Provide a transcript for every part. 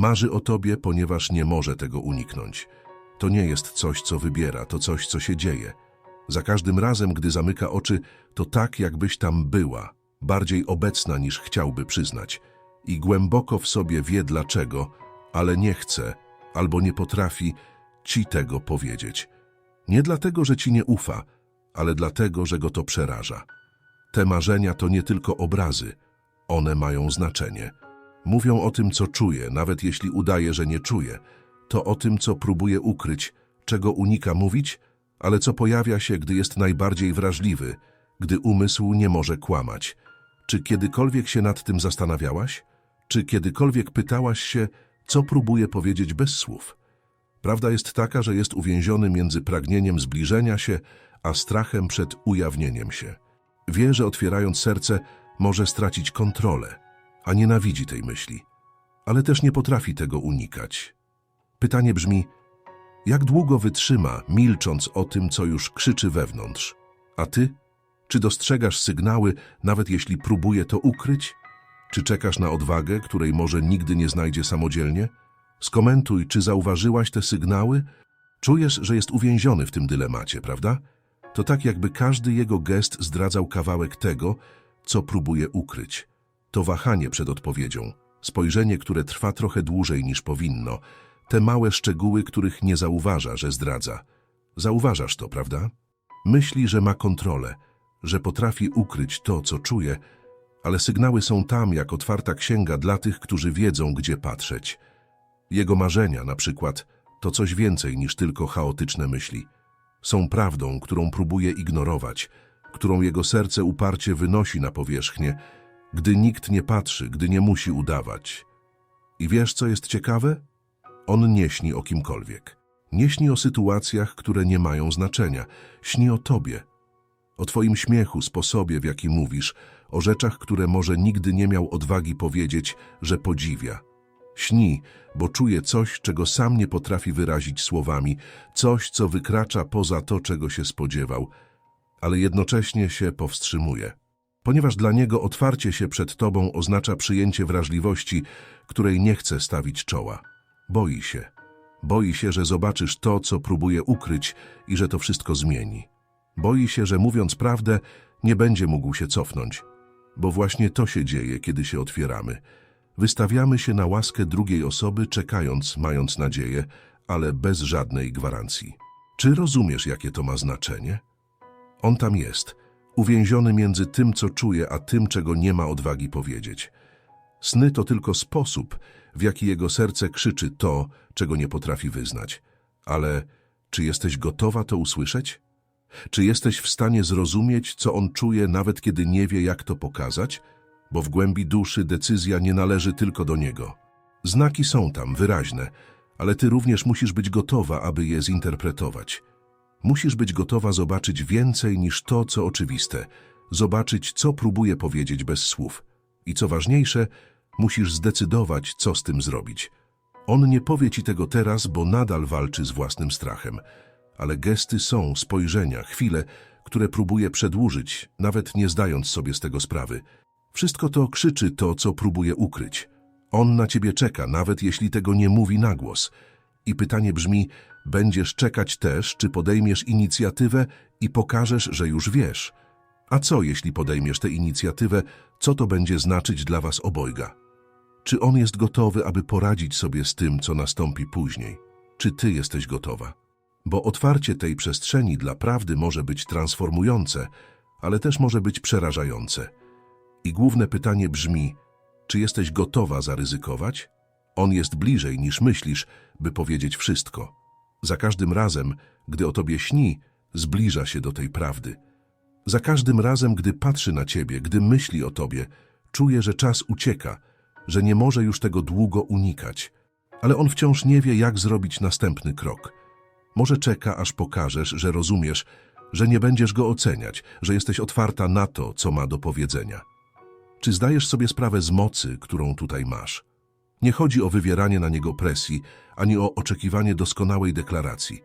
Marzy o tobie, ponieważ nie może tego uniknąć. To nie jest coś, co wybiera, to coś, co się dzieje. Za każdym razem, gdy zamyka oczy, to tak, jakbyś tam była, bardziej obecna niż chciałby przyznać. I głęboko w sobie wie dlaczego, ale nie chce albo nie potrafi ci tego powiedzieć. Nie dlatego, że ci nie ufa, ale dlatego, że go to przeraża. Te marzenia to nie tylko obrazy, one mają znaczenie. Mówią o tym, co czuje, nawet jeśli udaje, że nie czuje. To o tym, co próbuje ukryć, czego unika mówić, ale co pojawia się, gdy jest najbardziej wrażliwy, gdy umysł nie może kłamać. Czy kiedykolwiek się nad tym zastanawiałaś? Czy kiedykolwiek pytałaś się, co próbuje powiedzieć bez słów? Prawda jest taka, że jest uwięziony między pragnieniem zbliżenia się, a strachem przed ujawnieniem się. Wie, że otwierając serce, może stracić kontrolę, a nienawidzi tej myśli, ale też nie potrafi tego unikać. Pytanie brzmi, jak długo wytrzyma, milcząc o tym, co już krzyczy wewnątrz? A ty? Czy dostrzegasz sygnały, nawet jeśli próbuje to ukryć? Czy czekasz na odwagę, której może nigdy nie znajdzie samodzielnie? Skomentuj, czy zauważyłaś te sygnały? Czujesz, że jest uwięziony w tym dylemacie, prawda? To tak, jakby każdy jego gest zdradzał kawałek tego, co próbuje ukryć. To wahanie przed odpowiedzią, spojrzenie, które trwa trochę dłużej niż powinno, te małe szczegóły, których nie zauważa, że zdradza. Zauważasz to, prawda? Myśli, że ma kontrolę, że potrafi ukryć to, co czuje, ale sygnały są tam jak otwarta księga dla tych, którzy wiedzą, gdzie patrzeć. Jego marzenia, na przykład, to coś więcej niż tylko chaotyczne myśli. Są prawdą, którą próbuje ignorować, którą jego serce uparcie wynosi na powierzchnię, gdy nikt nie patrzy, gdy nie musi udawać. I wiesz, co jest ciekawe? On nie śni o kimkolwiek. Nie śni o sytuacjach, które nie mają znaczenia. Śni o tobie. O twoim śmiechu, sposobie, w jaki mówisz, o rzeczach, które może nigdy nie miał odwagi powiedzieć, że podziwia. Śni, bo czuje coś, czego sam nie potrafi wyrazić słowami, coś, co wykracza poza to, czego się spodziewał, ale jednocześnie się powstrzymuje. Ponieważ dla niego otwarcie się przed tobą oznacza przyjęcie wrażliwości, której nie chce stawić czoła. Boi się. Boi się, że zobaczysz to, co próbuje ukryć i że to wszystko zmieni. Boi się, że mówiąc prawdę, nie będzie mógł się cofnąć. Bo właśnie to się dzieje, kiedy się otwieramy. Wystawiamy się na łaskę drugiej osoby, czekając, mając nadzieję, ale bez żadnej gwarancji. Czy rozumiesz, jakie to ma znaczenie? On tam jest, uwięziony między tym, co czuje, a tym, czego nie ma odwagi powiedzieć. Sny to tylko sposób, w jaki jego serce krzyczy to, czego nie potrafi wyznać. Ale czy jesteś gotowa to usłyszeć? Czy jesteś w stanie zrozumieć, co on czuje, nawet kiedy nie wie, jak to pokazać? Bo w głębi duszy decyzja nie należy tylko do niego. Znaki są tam, wyraźne, ale ty również musisz być gotowa, aby je zinterpretować. Musisz być gotowa zobaczyć więcej niż to, co oczywiste, zobaczyć, co próbuje powiedzieć bez słów. I co ważniejsze, musisz zdecydować, co z tym zrobić. On nie powie ci tego teraz, bo nadal walczy z własnym strachem, ale gesty są, spojrzenia, chwile, które próbuje przedłużyć, nawet nie zdając sobie z tego sprawy. Wszystko to krzyczy to, co próbuje ukryć. On na ciebie czeka, nawet jeśli tego nie mówi na głos. I pytanie brzmi, będziesz czekać też, czy podejmiesz inicjatywę i pokażesz, że już wiesz. A co, jeśli podejmiesz tę inicjatywę, co to będzie znaczyć dla was obojga? Czy on jest gotowy, aby poradzić sobie z tym, co nastąpi później? Czy ty jesteś gotowa? Bo otwarcie tej przestrzeni dla prawdy może być transformujące, ale też może być przerażające. I główne pytanie brzmi, czy jesteś gotowa zaryzykować? On jest bliżej niż myślisz, by powiedzieć wszystko. Za każdym razem, gdy o tobie śni, zbliża się do tej prawdy. Za każdym razem, gdy patrzy na ciebie, gdy myśli o tobie, czuje, że czas ucieka, że nie może już tego długo unikać. Ale on wciąż nie wie, jak zrobić następny krok. Może czeka, aż pokażesz, że rozumiesz, że nie będziesz go oceniać, że jesteś otwarta na to, co ma do powiedzenia. Czy zdajesz sobie sprawę z mocy, którą tutaj masz? Nie chodzi o wywieranie na niego presji, ani o oczekiwanie doskonałej deklaracji.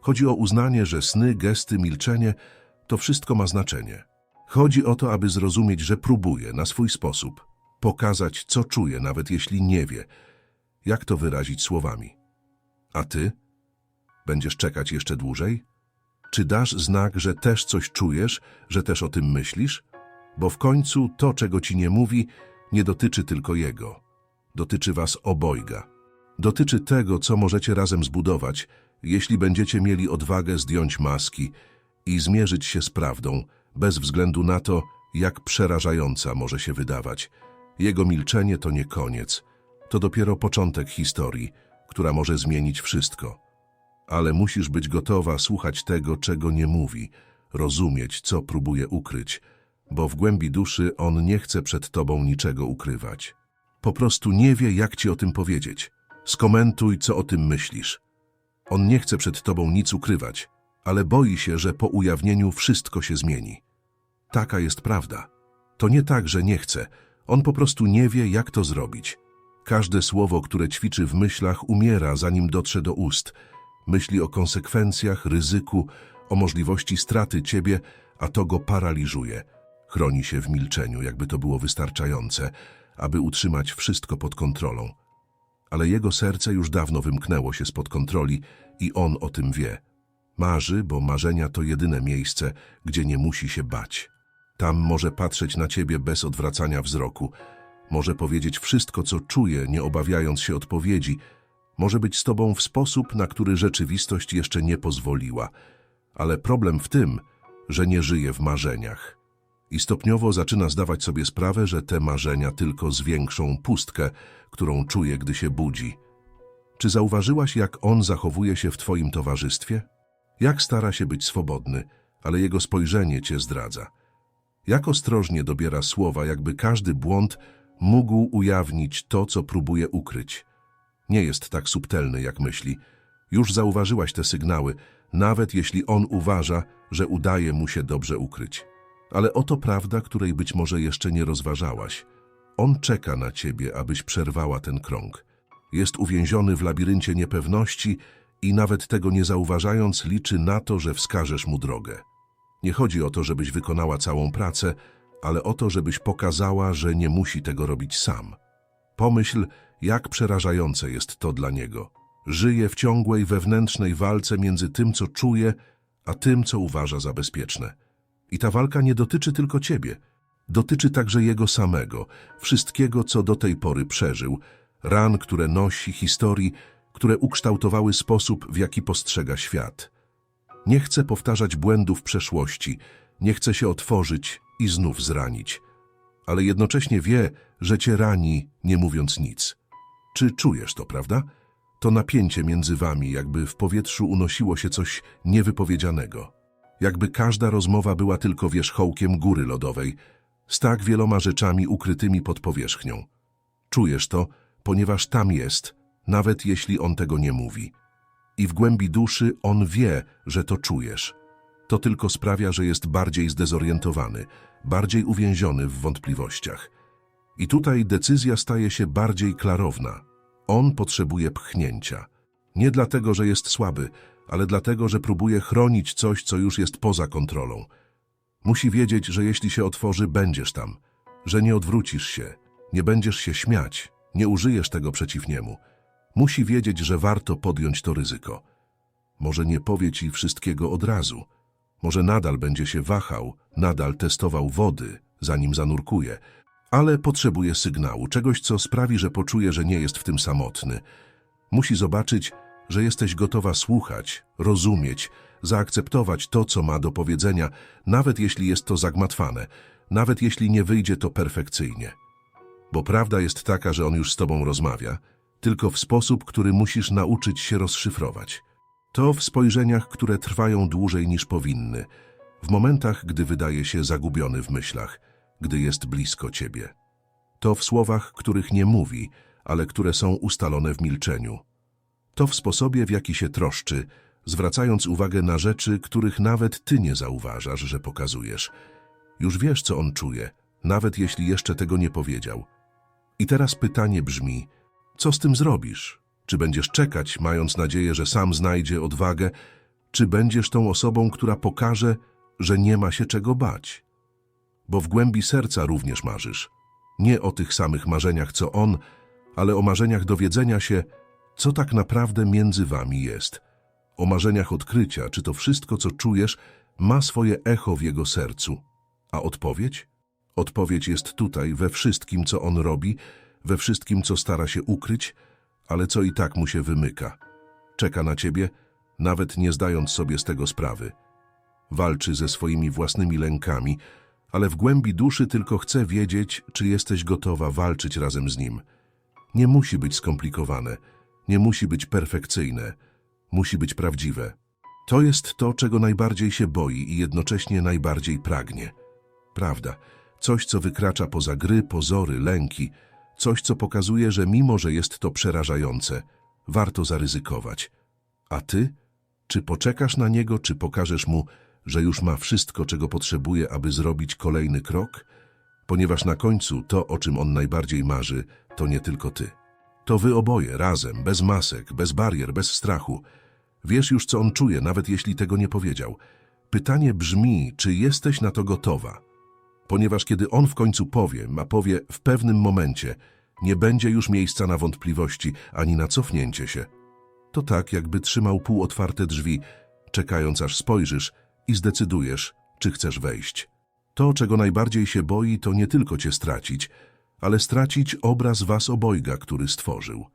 Chodzi o uznanie, że sny, gesty, milczenie to wszystko ma znaczenie. Chodzi o to, aby zrozumieć, że próbuje na swój sposób pokazać, co czuje, nawet jeśli nie wie, jak to wyrazić słowami. A ty? Będziesz czekać jeszcze dłużej? Czy dasz znak, że też coś czujesz, że też o tym myślisz? Bo w końcu to, czego ci nie mówi, nie dotyczy tylko jego. Dotyczy was obojga. Dotyczy tego, co możecie razem zbudować, jeśli będziecie mieli odwagę zdjąć maski i zmierzyć się z prawdą, bez względu na to, jak przerażająca może się wydawać. Jego milczenie to nie koniec, to dopiero początek historii, która może zmienić wszystko. Ale musisz być gotowa słuchać tego, czego nie mówi, rozumieć, co próbuje ukryć, bo w głębi duszy on nie chce przed tobą niczego ukrywać. Po prostu nie wie, jak ci o tym powiedzieć. Skomentuj, co o tym myślisz. On nie chce przed tobą nic ukrywać, ale boi się, że po ujawnieniu wszystko się zmieni. Taka jest prawda. To nie tak, że nie chce. On po prostu nie wie, jak to zrobić. Każde słowo, które ćwiczy w myślach, umiera, zanim dotrze do ust. Myśli o konsekwencjach, ryzyku, o możliwości straty ciebie, a to go paraliżuje. Chroni się w milczeniu, jakby to było wystarczające, aby utrzymać wszystko pod kontrolą. Ale jego serce już dawno wymknęło się spod kontroli i on o tym wie. Marzy, bo marzenia to jedyne miejsce, gdzie nie musi się bać. Tam może patrzeć na ciebie bez odwracania wzroku, może powiedzieć wszystko, co czuje, nie obawiając się odpowiedzi, może być z tobą w sposób, na który rzeczywistość jeszcze nie pozwoliła. Ale problem w tym, że nie żyje w marzeniach. I stopniowo zaczyna zdawać sobie sprawę, że te marzenia tylko zwiększą pustkę, którą czuje, gdy się budzi. Czy zauważyłaś, jak on zachowuje się w twoim towarzystwie? Jak stara się być swobodny, ale jego spojrzenie cię zdradza. Jak ostrożnie dobiera słowa, jakby każdy błąd mógł ujawnić to, co próbuje ukryć. Nie jest tak subtelny, jak myśli. Już zauważyłaś te sygnały, nawet jeśli on uważa, że udaje mu się dobrze ukryć. Ale oto prawda, której być może jeszcze nie rozważałaś. On czeka na ciebie, abyś przerwała ten krąg. Jest uwięziony w labiryncie niepewności i nawet tego nie zauważając liczy na to, że wskażesz mu drogę. Nie chodzi o to, żebyś wykonała całą pracę, ale o to, żebyś pokazała, że nie musi tego robić sam. Pomyśl, jak przerażające jest to dla niego. Żyje w ciągłej wewnętrznej walce między tym, co czuje, a tym, co uważa za bezpieczne. I ta walka nie dotyczy tylko ciebie. Dotyczy także jego samego, wszystkiego, co do tej pory przeżył, ran, które nosi, historii, które ukształtowały sposób, w jaki postrzega świat. Nie chce powtarzać błędów przeszłości, nie chce się otworzyć i znów zranić, ale jednocześnie wie, że cię rani, nie mówiąc nic. Czy czujesz to, prawda? To napięcie między wami, jakby w powietrzu unosiło się coś niewypowiedzianego. Jakby każda rozmowa była tylko wierzchołkiem góry lodowej, z tak wieloma rzeczami ukrytymi pod powierzchnią. Czujesz to, ponieważ tam jest, nawet jeśli on tego nie mówi. I w głębi duszy on wie, że to czujesz. To tylko sprawia, że jest bardziej zdezorientowany, bardziej uwięziony w wątpliwościach. I tutaj decyzja staje się bardziej klarowna. On potrzebuje pchnięcia. Nie dlatego, że jest słaby, ale dlatego, że próbuje chronić coś, co już jest poza kontrolą. Musi wiedzieć, że jeśli się otworzy, będziesz tam, że nie odwrócisz się, nie będziesz się śmiać, nie użyjesz tego przeciw niemu. Musi wiedzieć, że warto podjąć to ryzyko. Może nie powie ci wszystkiego od razu. Może nadal będzie się wahał, nadal testował wody, zanim zanurkuje, ale potrzebuje sygnału, czegoś, co sprawi, że poczuje, że nie jest w tym samotny. Musi zobaczyć, że jesteś gotowa słuchać, rozumieć, zaakceptować to, co ma do powiedzenia, nawet jeśli jest to zagmatwane, nawet jeśli nie wyjdzie to perfekcyjnie. Bo prawda jest taka, że on już z tobą rozmawia, tylko w sposób, który musisz nauczyć się rozszyfrować. To w spojrzeniach, które trwają dłużej niż powinny, w momentach, gdy wydaje się zagubiony w myślach, gdy jest blisko ciebie. To w słowach, których nie mówi, ale które są ustalone w milczeniu. To w sposobie, w jaki się troszczy, zwracając uwagę na rzeczy, których nawet ty nie zauważasz, że pokazujesz. Już wiesz, co on czuje, nawet jeśli jeszcze tego nie powiedział. I teraz pytanie brzmi, co z tym zrobisz? Czy będziesz czekać, mając nadzieję, że sam znajdzie odwagę, czy będziesz tą osobą, która pokaże, że nie ma się czego bać? Bo w głębi serca również marzysz. Nie o tych samych marzeniach, co on, ale o marzeniach dowiedzenia się, co tak naprawdę między wami jest. O marzeniach odkrycia, czy to wszystko, co czujesz, ma swoje echo w jego sercu. A odpowiedź? Odpowiedź jest tutaj, we wszystkim, co on robi, we wszystkim, co stara się ukryć, ale co i tak mu się wymyka. Czeka na ciebie, nawet nie zdając sobie z tego sprawy. Walczy ze swoimi własnymi lękami, ale w głębi duszy tylko chce wiedzieć, czy jesteś gotowa walczyć razem z nim. Nie musi być skomplikowane, nie musi być perfekcyjne, musi być prawdziwe. To jest to, czego najbardziej się boi i jednocześnie najbardziej pragnie. Prawda, coś, co wykracza poza gry, pozory, lęki, coś, co pokazuje, że mimo, że jest to przerażające, warto zaryzykować. A ty? Czy poczekasz na niego, czy pokażesz mu, że już ma wszystko, czego potrzebuje, aby zrobić kolejny krok? Ponieważ na końcu to, o czym on najbardziej marzy, to nie tylko ty. To wy oboje, razem, bez masek, bez barier, bez strachu. Wiesz już, co on czuje, nawet jeśli tego nie powiedział. Pytanie brzmi, czy jesteś na to gotowa? Ponieważ kiedy on w końcu powie, a powie w pewnym momencie, nie będzie już miejsca na wątpliwości ani na cofnięcie się. To tak, jakby trzymał półotwarte drzwi, czekając aż spojrzysz i zdecydujesz, czy chcesz wejść. To, czego najbardziej się boi, to nie tylko cię stracić, ale stracić obraz was obojga, który stworzył.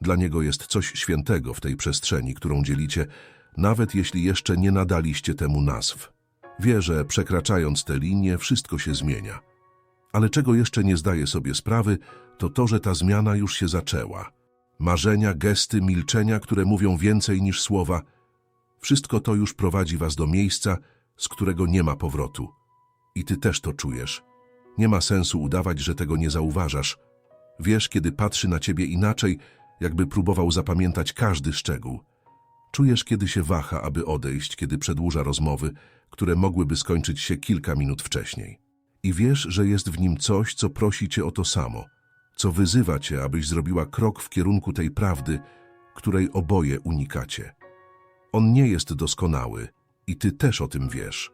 Dla niego jest coś świętego w tej przestrzeni, którą dzielicie, nawet jeśli jeszcze nie nadaliście temu nazw. Wie, że przekraczając te linie, wszystko się zmienia. Ale czego jeszcze nie zdaje sobie sprawy, to to, że ta zmiana już się zaczęła. Marzenia, gesty, milczenia, które mówią więcej niż słowa, wszystko to już prowadzi was do miejsca, z którego nie ma powrotu. I ty też to czujesz. Nie ma sensu udawać, że tego nie zauważasz. Wiesz, kiedy patrzy na ciebie inaczej, jakby próbował zapamiętać każdy szczegół. Czujesz, kiedy się waha, aby odejść, kiedy przedłuża rozmowy, które mogłyby skończyć się kilka minut wcześniej. I wiesz, że jest w nim coś, co prosi cię o to samo, co wyzywa cię, abyś zrobiła krok w kierunku tej prawdy, której oboje unikacie. On nie jest doskonały i ty też o tym wiesz.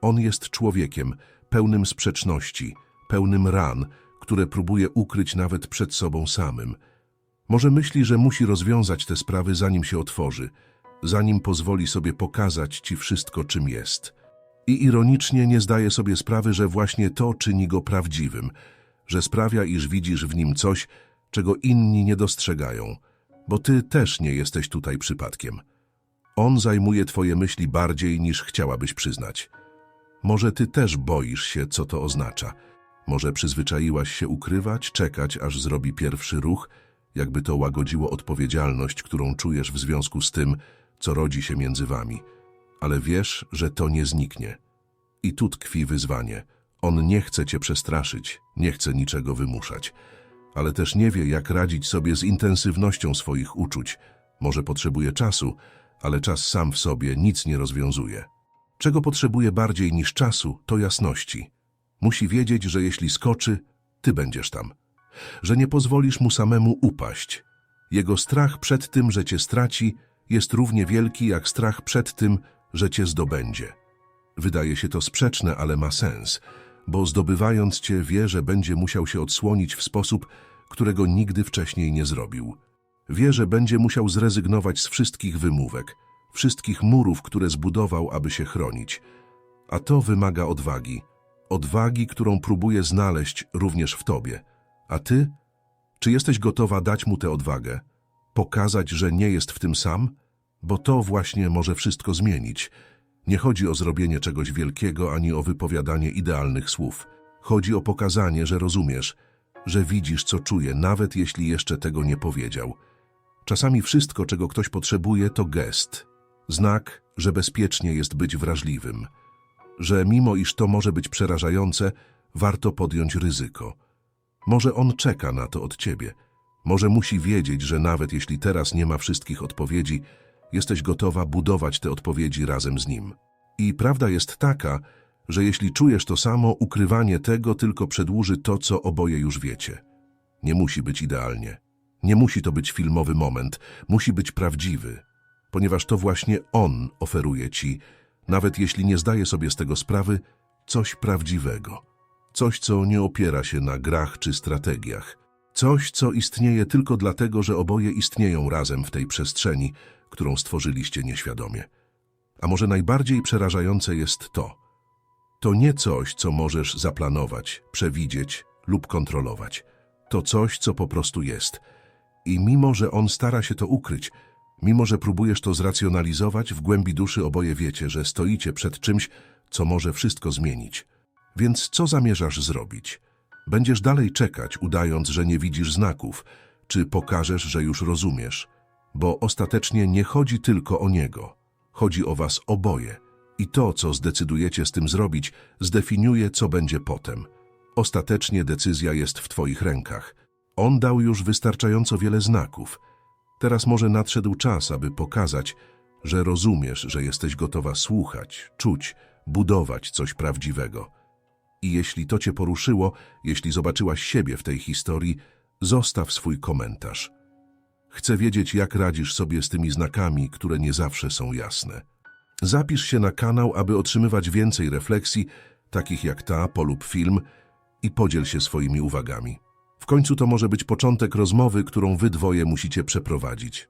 On jest człowiekiem pełnym sprzeczności, pełnym ran, które próbuje ukryć nawet przed sobą samym. Może myśli, że musi rozwiązać te sprawy, zanim się otworzy, zanim pozwoli sobie pokazać ci wszystko, czym jest. I ironicznie nie zdaje sobie sprawy, że właśnie to czyni go prawdziwym, że sprawia, iż widzisz w nim coś, czego inni nie dostrzegają, bo ty też nie jesteś tutaj przypadkiem. On zajmuje twoje myśli bardziej niż chciałabyś przyznać. Może ty też boisz się, co to oznacza. Może przyzwyczaiłaś się ukrywać, czekać, aż zrobi pierwszy ruch, jakby to łagodziło odpowiedzialność, którą czujesz w związku z tym, co rodzi się między wami. Ale wiesz, że to nie zniknie. I tu tkwi wyzwanie. On nie chce cię przestraszyć, nie chce niczego wymuszać, ale też nie wie, jak radzić sobie z intensywnością swoich uczuć. Może potrzebuje czasu, ale czas sam w sobie nic nie rozwiązuje. Czego potrzebuje bardziej niż czasu, to jasności. Musi wiedzieć, że jeśli skoczy, ty będziesz tam. Że nie pozwolisz mu samemu upaść. Jego strach przed tym, że cię straci, jest równie wielki jak strach przed tym, że cię zdobędzie. Wydaje się to sprzeczne, ale ma sens, bo zdobywając cię wie, że będzie musiał się odsłonić w sposób, którego nigdy wcześniej nie zrobił. Wie, że będzie musiał zrezygnować z wszystkich wymówek, wszystkich murów, które zbudował, aby się chronić. A to wymaga odwagi. Odwagi, którą próbuje znaleźć również w tobie. A ty? Czy jesteś gotowa dać mu tę odwagę? Pokazać, że nie jest w tym sam? Bo to właśnie może wszystko zmienić. Nie chodzi o zrobienie czegoś wielkiego, ani o wypowiadanie idealnych słów. Chodzi o pokazanie, że rozumiesz, że widzisz, co czuje, nawet jeśli jeszcze tego nie powiedział. Czasami wszystko, czego ktoś potrzebuje, to gest. Znak, że bezpiecznie jest być wrażliwym. Że mimo iż to może być przerażające, warto podjąć ryzyko. Może on czeka na to od ciebie. Może musi wiedzieć, że nawet jeśli teraz nie ma wszystkich odpowiedzi, jesteś gotowa budować te odpowiedzi razem z nim. I prawda jest taka, że jeśli czujesz to samo, ukrywanie tego tylko przedłuży to, co oboje już wiecie. Nie musi być idealnie. Nie musi to być filmowy moment, musi być prawdziwy, ponieważ to właśnie on oferuje ci, nawet jeśli nie zdaje sobie z tego sprawy, coś prawdziwego. Coś, co nie opiera się na grach czy strategiach. Coś, co istnieje tylko dlatego, że oboje istnieją razem w tej przestrzeni, którą stworzyliście nieświadomie. A może najbardziej przerażające jest to. To nie coś, co możesz zaplanować, przewidzieć lub kontrolować. To coś, co po prostu jest. I mimo, że on stara się to ukryć, mimo, że próbujesz to zracjonalizować, w głębi duszy oboje wiecie, że stoicie przed czymś, co może wszystko zmienić. Więc co zamierzasz zrobić? Będziesz dalej czekać, udając, że nie widzisz znaków, czy pokażesz, że już rozumiesz? Bo ostatecznie nie chodzi tylko o niego. Chodzi o was oboje. I to, co zdecydujecie z tym zrobić, zdefiniuje, co będzie potem. Ostatecznie decyzja jest w twoich rękach. On dał już wystarczająco wiele znaków. Teraz może nadszedł czas, aby pokazać, że rozumiesz, że jesteś gotowa słuchać, czuć, budować coś prawdziwego. I jeśli to cię poruszyło, jeśli zobaczyłaś siebie w tej historii, zostaw swój komentarz. Chcę wiedzieć, jak radzisz sobie z tymi znakami, które nie zawsze są jasne. Zapisz się na kanał, aby otrzymywać więcej refleksji, takich jak ta, polub film i podziel się swoimi uwagami. Końcu to może być początek rozmowy, którą wy dwoje musicie przeprowadzić.